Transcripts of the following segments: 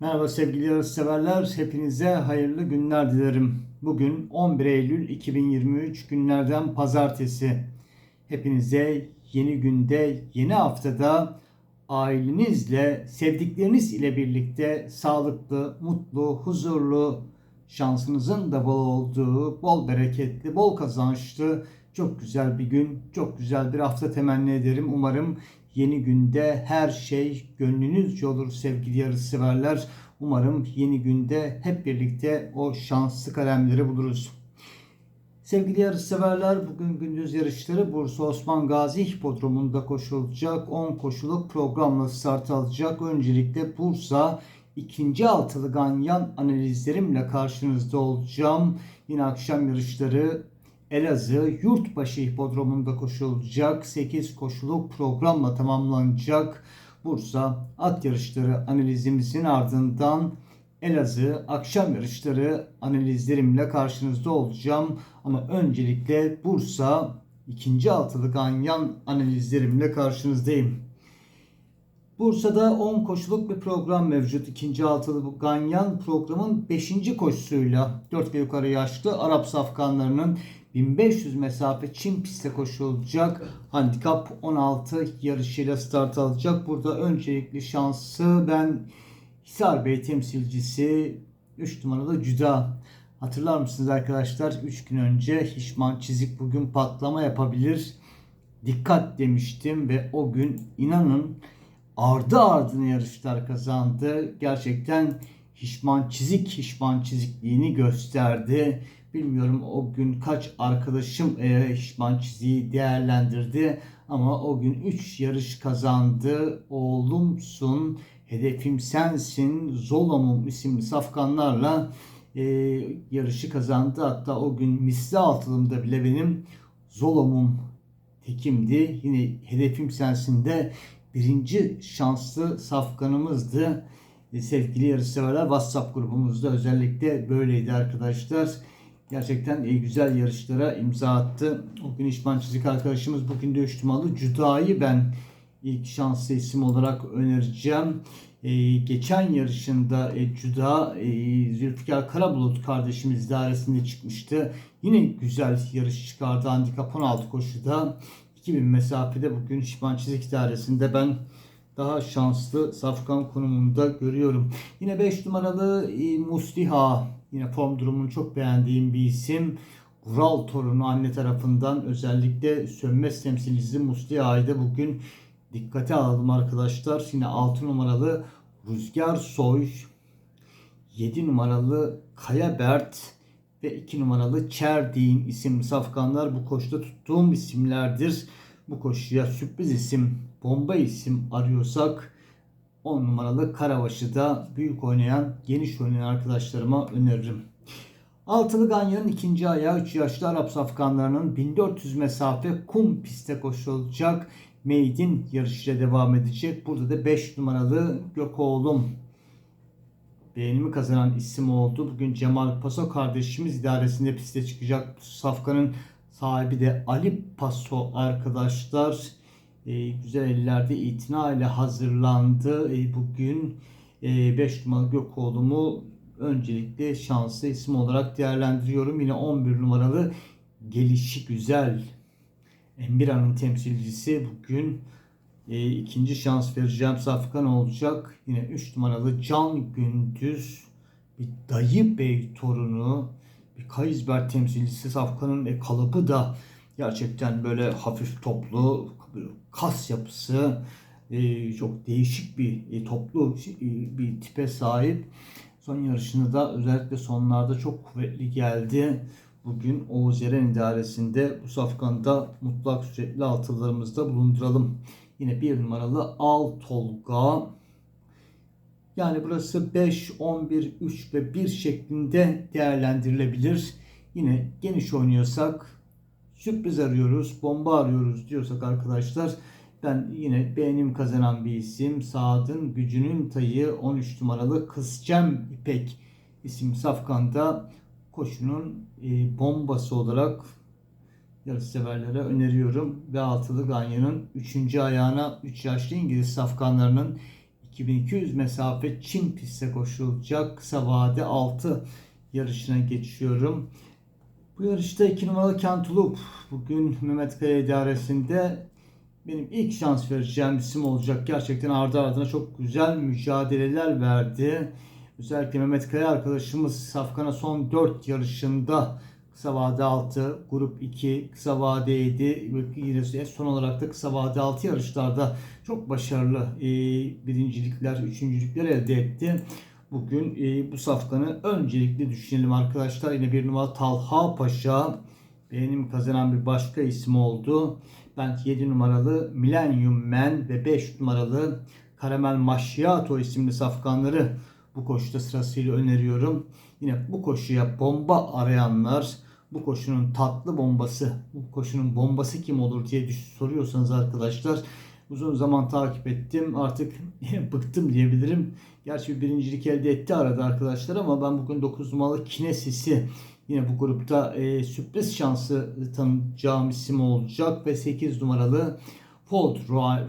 Merhaba sevgili yarışseverler. Hepinize hayırlı günler dilerim. Bugün 11 Eylül 2023 günlerden pazartesi. Hepinize yeni günde, yeni haftada ailenizle, sevdikleriniz ile birlikte sağlıklı, mutlu, huzurlu, şansınızın da bol olduğu, bol bereketli, bol kazançlı, çok güzel bir gün, çok güzel bir hafta temenni ederim. Umarım yeni günde her şey gönlünüzce olur sevgili yarışseverler. Umarım yeni günde hep birlikte o şanslı kalemleri buluruz. Sevgili yarışseverler bugün gündüz yarışları Bursa Osman Gazi Hipodromu'nda koşulacak 10 koşuluk programla start alacak. Öncelikle Bursa ikinci altılı ganyan analizlerimle karşınızda olacağım. Yine akşam yarışları Elazığ Yurtbaşı Hipodromu'nda koşulacak 8 koşuluk programla tamamlanacak. Bursa at yarışları analizimizin ardından Elazığ akşam yarışları analizlerimle karşınızda olacağım. Ama öncelikle Bursa ikinci altılı ganyan analizlerimle karşınızdayım. Bursa'da 10 koşuluk bir program mevcut. İkinci altılı ganyan programın 5. koşusuyla 4 ve yukarı yaşlı Arap safkanlarının 1500 mesafe Çin pistte koşulacak. Handikap 16 yarışıyla start alacak. Burada öncelikli şansı ben Hisar Bey temsilcisi 3 numaralı Cüda. Hatırlar mısınız arkadaşlar? 3 gün önce Hişman Çizik bugün patlama yapabilir. Dikkat demiştim ve o gün inanın ardı ardına yarışlar kazandı. Gerçekten Hişman Çizik Hişman Çizikliğini gösterdi. Bilmiyorum o gün kaç arkadaşım e, Hişman Çizik'i değerlendirdi. Ama o gün 3 yarış kazandı. Oğlumsun, hedefim sensin, Zolamum isimli safkanlarla e, yarışı kazandı. Hatta o gün misli altılımda bile benim Zolamum tekimdi. Yine hedefim sensin de birinci şanslı safkanımızdı. E, sevgili yarışseverler WhatsApp grubumuzda özellikle böyleydi arkadaşlar. Gerçekten güzel yarışlara imza attı. O gün İşman Çizik arkadaşımız bugün de üçtümalı Cuda'yı ben ilk şanslı isim olarak önereceğim. E, geçen yarışında e, Cuda e, Zülfikar Karabulut kardeşimiz dairesinde çıkmıştı. Yine güzel yarış çıkardı. Handikap 16 koşuda. 2000 mesafede bugün İşman Çizik dairesinde ben daha şanslı safkan konumunda görüyorum. Yine 5 numaralı e, Musliha yine form durumunu çok beğendiğim bir isim. Ural torunu anne tarafından özellikle sönmez temsilcisi Musliha'yı da bugün dikkate alalım arkadaşlar. Yine 6 numaralı Rüzgar Soy, 7 numaralı Kaya Bert ve 2 numaralı Çerdiğin isimli safkanlar bu koşuda tuttuğum isimlerdir. Bu koşuya sürpriz isim, bomba isim arıyorsak 10 numaralı Karabaş'ı da büyük oynayan, geniş oynayan arkadaşlarıma öneririm. Altılı Ganyan'ın ikinci ayağı 3 yaşlı Arap safkanlarının 1400 mesafe kum piste koşulacak. Maid'in yarışıyla devam edecek. Burada da 5 numaralı Gökoğlum beğenimi kazanan isim oldu. Bugün Cemal Paso kardeşimiz idaresinde piste çıkacak. Safkanın sahibi de Ali Paso arkadaşlar. E, güzel ellerde itina ile hazırlandı. E, bugün 5 e, numaralı Gökoğlu'mu öncelikle şanslı isim olarak değerlendiriyorum. Yine 11 numaralı gelişi güzel Emirhan'ın temsilcisi bugün e, ikinci şans vereceğim Safkan olacak. Yine 3 numaralı Can Gündüz bir dayı bey torunu Kayızber temsilcisi Safkan'ın e, kalıbı da gerçekten böyle hafif toplu kas yapısı e, çok değişik bir e, toplu bir tipe sahip. Son yarışını da özellikle sonlarda çok kuvvetli geldi. Bugün Oğuz Eren idaresinde bu safkanda mutlak sürekli altılarımızda bulunduralım. Yine bir numaralı Al Tolga. Yani burası 5, 11, 3 ve 1 şeklinde değerlendirilebilir. Yine geniş oynuyorsak sürpriz arıyoruz, bomba arıyoruz diyorsak arkadaşlar ben yine beğenim kazanan bir isim. Saad'ın gücünün tayı 13 numaralı Kızcem İpek isim safkanda koşunun e, bombası olarak yarışseverlere öneriyorum. Ve altılı Ganyan'ın 3. ayağına 3 yaşlı İngiliz safkanlarının 2200 mesafe Çin pistte koşulacak kısa vade 6 yarışına geçiyorum. Bu yarışta 2 numaralı Kentulup bugün Mehmet Kaya idaresinde benim ilk şans vereceğim isim olacak. Gerçekten ardı ardına çok güzel mücadeleler verdi. Özellikle Mehmet Kaya arkadaşımız Safkan'a son 4 yarışında kısa vade 6, grup 2, kısa vade 7 ve yine son olarak da kısa vade 6 yarışlarda çok başarılı e, birincilikler, üçüncülükler elde etti. Bugün e, bu safkanı öncelikle düşünelim arkadaşlar. Yine bir numara Talha Paşa benim kazanan bir başka isim oldu. Ben 7 numaralı Millennium Man ve 5 numaralı Karamel Macchiato isimli safkanları bu koşuda sırasıyla öneriyorum. Yine bu koşuya bomba arayanlar, bu koşunun tatlı bombası, bu koşunun bombası kim olur diye soruyorsanız arkadaşlar uzun zaman takip ettim. Artık bıktım diyebilirim. Gerçi bir birincilik elde etti arada arkadaşlar ama ben bugün 9 numaralı Kinesis'i yine bu grupta e, sürpriz şansı tanıyacağım isim olacak ve 8 numaralı Fold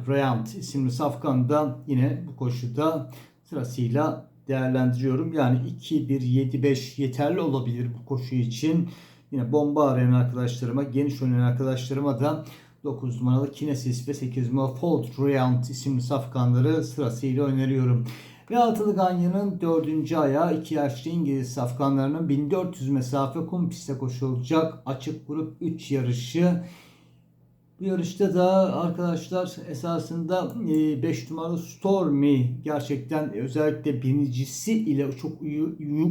Rayant isimli safkan da yine bu koşuda sırasıyla değerlendiriyorum. Yani 2-1-7-5 yeterli olabilir bu koşu için. Yine bomba arayan arkadaşlarıma, geniş oynayan arkadaşlarıma da 9 numaralı Kinesis ve 8 numaralı Fold Rayant isimli safkanları sırasıyla öneriyorum. Ve altılı Ganya'nın dördüncü ayağı iki yaşlı İngiliz safkanlarının 1400 mesafe kum pistte koşulacak açık grup 3 yarışı. Bu yarışta da arkadaşlar esasında 5 e, numaralı Stormy gerçekten özellikle binicisi ile çok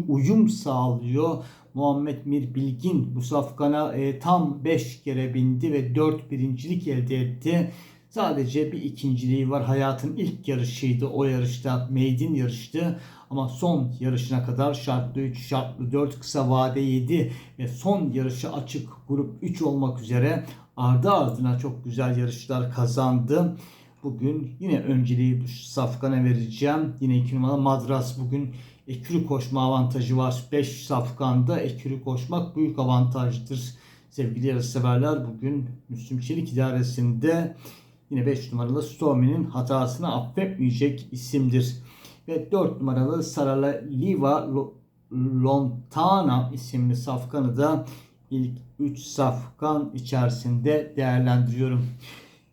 uyum sağlıyor. Muhammed Mir Bilgin bu safkana e, tam 5 kere bindi ve 4 birincilik elde etti. Sadece bir ikinciliği var. Hayatın ilk yarışıydı. O yarışta maiden yarıştı. Ama son yarışına kadar şartlı 3, şartlı 4, kısa vade 7 ve son yarışı açık grup 3 olmak üzere ardı ardına çok güzel yarışlar kazandı. Bugün yine önceliği Safkan'a vereceğim. Yine 2 numaralı Madras bugün ekürü koşma avantajı var. 5 Safkan'da ekürü koşmak büyük avantajdır. Sevgili yarışseverler bugün Müslüm Çelik idaresinde yine 5 numaralı Stormy'nin hatasını affetmeyecek isimdir. Ve 4 numaralı Sarala Liva Lontana isimli safkanı da ilk 3 safkan içerisinde değerlendiriyorum.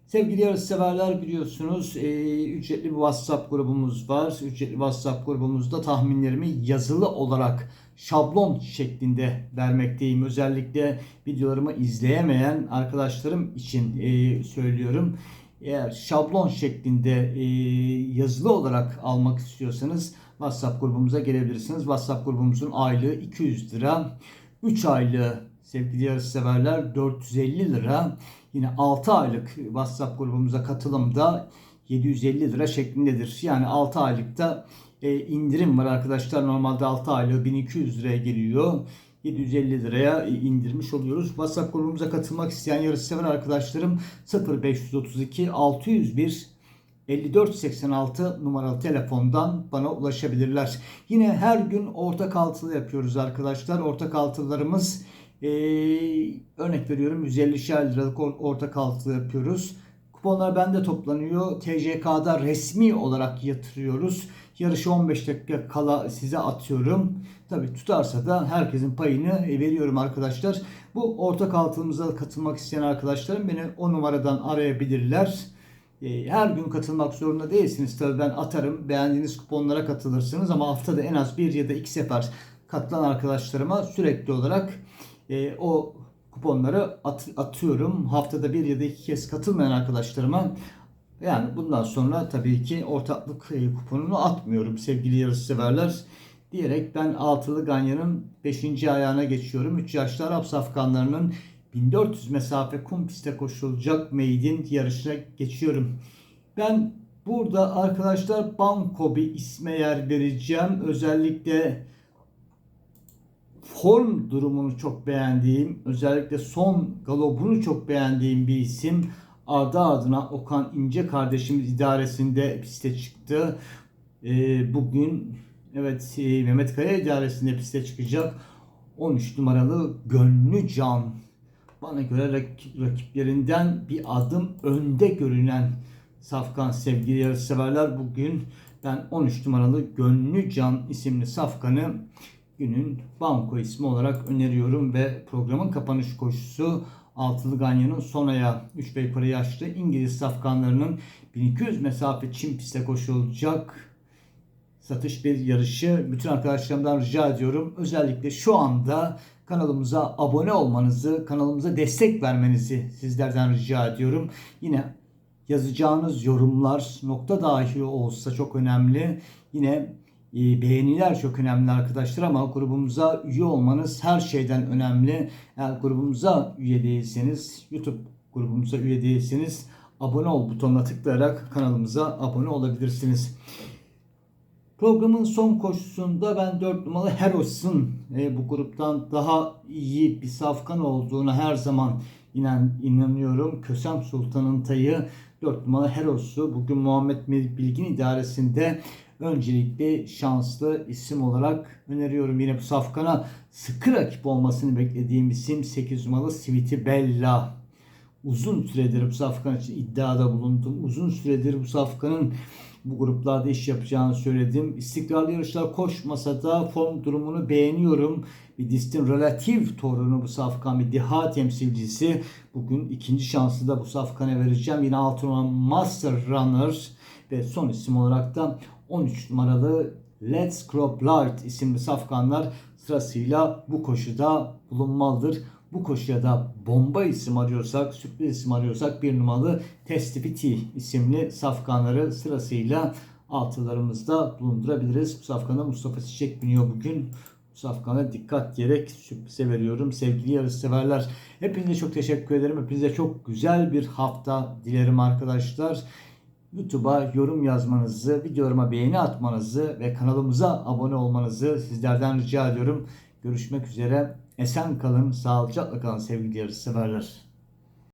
Sevgili yarışseverler biliyorsunuz e, ücretli bir WhatsApp grubumuz var. Ücretli WhatsApp grubumuzda tahminlerimi yazılı olarak şablon şeklinde vermekteyim. Özellikle videolarımı izleyemeyen arkadaşlarım için e, söylüyorum. Eğer şablon şeklinde e, yazılı olarak almak istiyorsanız WhatsApp grubumuza gelebilirsiniz. WhatsApp grubumuzun aylığı 200 lira. 3 aylığı sevgili yarışseverler 450 lira. Yine 6 aylık WhatsApp grubumuza katılımda 750 lira şeklindedir. Yani 6 aylıkta e, indirim var arkadaşlar. Normalde 6 aylığı 1200 liraya geliyor. 750 liraya indirmiş oluyoruz. WhatsApp grubumuza katılmak isteyen yarışsever arkadaşlarım 0532 601 5486 numaralı telefondan bana ulaşabilirler. Yine her gün ortak altılı yapıyoruz arkadaşlar. Ortak altılarımız ee, örnek veriyorum 150 liralık ortak altılı yapıyoruz. Kuponlar bende toplanıyor. TCK'da resmi olarak yatırıyoruz. Yarışı 15 dakika kala size atıyorum. Tabi tutarsa da herkesin payını e, veriyorum arkadaşlar. Bu ortak altımıza katılmak isteyen arkadaşlarım beni o numaradan arayabilirler. E, her gün katılmak zorunda değilsiniz. Tabii ben atarım. Beğendiğiniz kuponlara katılırsınız ama haftada en az bir ya da iki sefer katılan arkadaşlarıma sürekli olarak e, o kuponları at, atıyorum. Haftada bir ya da iki kez katılmayan arkadaşlarıma yani bundan sonra tabii ki ortaklık e, kuponunu atmıyorum sevgili yarışseverler. Diyerek ben altılı Ganya'nın 5. ayağına geçiyorum. 3 yaşlı Arap safkanlarının 1400 mesafe kum piste koşulacak maiden yarışına geçiyorum. Ben burada arkadaşlar Banko bir isme yer vereceğim. Özellikle form durumunu çok beğendiğim, özellikle son galobunu çok beğendiğim bir isim. Ardı ardına Okan İnce kardeşimiz idaresinde piste çıktı. Ee, bugün evet e, Mehmet Kaya idaresinde piste çıkacak. 13 numaralı Gönlü Can. Bana göre rak- rakiplerinden bir adım önde görünen Safkan sevgili yarışseverler bugün Ben 13 numaralı Gönlü Can isimli safkanı günün banko ismi olarak öneriyorum ve programın kapanış koşusu Altılı Ganyan'ın son ayağı 3 bey para yaşlı İngiliz safkanlarının 1200 mesafe çim piste koşulacak satış bir yarışı. Bütün arkadaşlarımdan rica ediyorum. Özellikle şu anda kanalımıza abone olmanızı, kanalımıza destek vermenizi sizlerden rica ediyorum. Yine yazacağınız yorumlar nokta dahi olsa çok önemli. Yine beğeniler çok önemli arkadaşlar ama grubumuza üye olmanız her şeyden önemli. Eğer grubumuza üye değilseniz, YouTube grubumuza üye değilseniz abone ol butonuna tıklayarak kanalımıza abone olabilirsiniz. Programın son koşusunda ben 4 numaralı Heros'un e, bu gruptan daha iyi bir safkan olduğunu her zaman inan, inanıyorum. Kösem Sultan'ın tayı 4 numaralı Heros'u bugün Muhammed Bilgin idaresinde öncelikle şanslı isim olarak öneriyorum. Yine bu safkana sıkı rakip olmasını beklediğim isim 8 numaralı Sweetie Bella. Uzun süredir bu safkan için iddiada bulundum. Uzun süredir bu safkanın bu gruplarda iş yapacağını söyledim. İstikrarlı yarışlar koşmasa da form durumunu beğeniyorum. Bir distin relatif torunu bu safkan bir deha temsilcisi. Bugün ikinci şansı da bu safkana vereceğim. Yine altın olan Master Runner ve son isim olarak da 13 numaralı Let's Crop Light isimli safkanlar sırasıyla bu koşuda bulunmalıdır. Bu koşuya da bomba isim arıyorsak, sürpriz isim arıyorsak bir numaralı Testifiti isimli safkanları sırasıyla altılarımızda bulundurabiliriz. Bu safkana Mustafa Çiçek biniyor bugün. Bu safkana dikkat diyerek sürprize veriyorum. Sevgili yarışseverler hepinize çok teşekkür ederim. Hepinize çok güzel bir hafta dilerim arkadaşlar. YouTube'a yorum yazmanızı, videolarıma beğeni atmanızı ve kanalımıza abone olmanızı sizlerden rica ediyorum. Görüşmek üzere. Esen kalın, sağlıcakla kalın sevgili yarışseverler.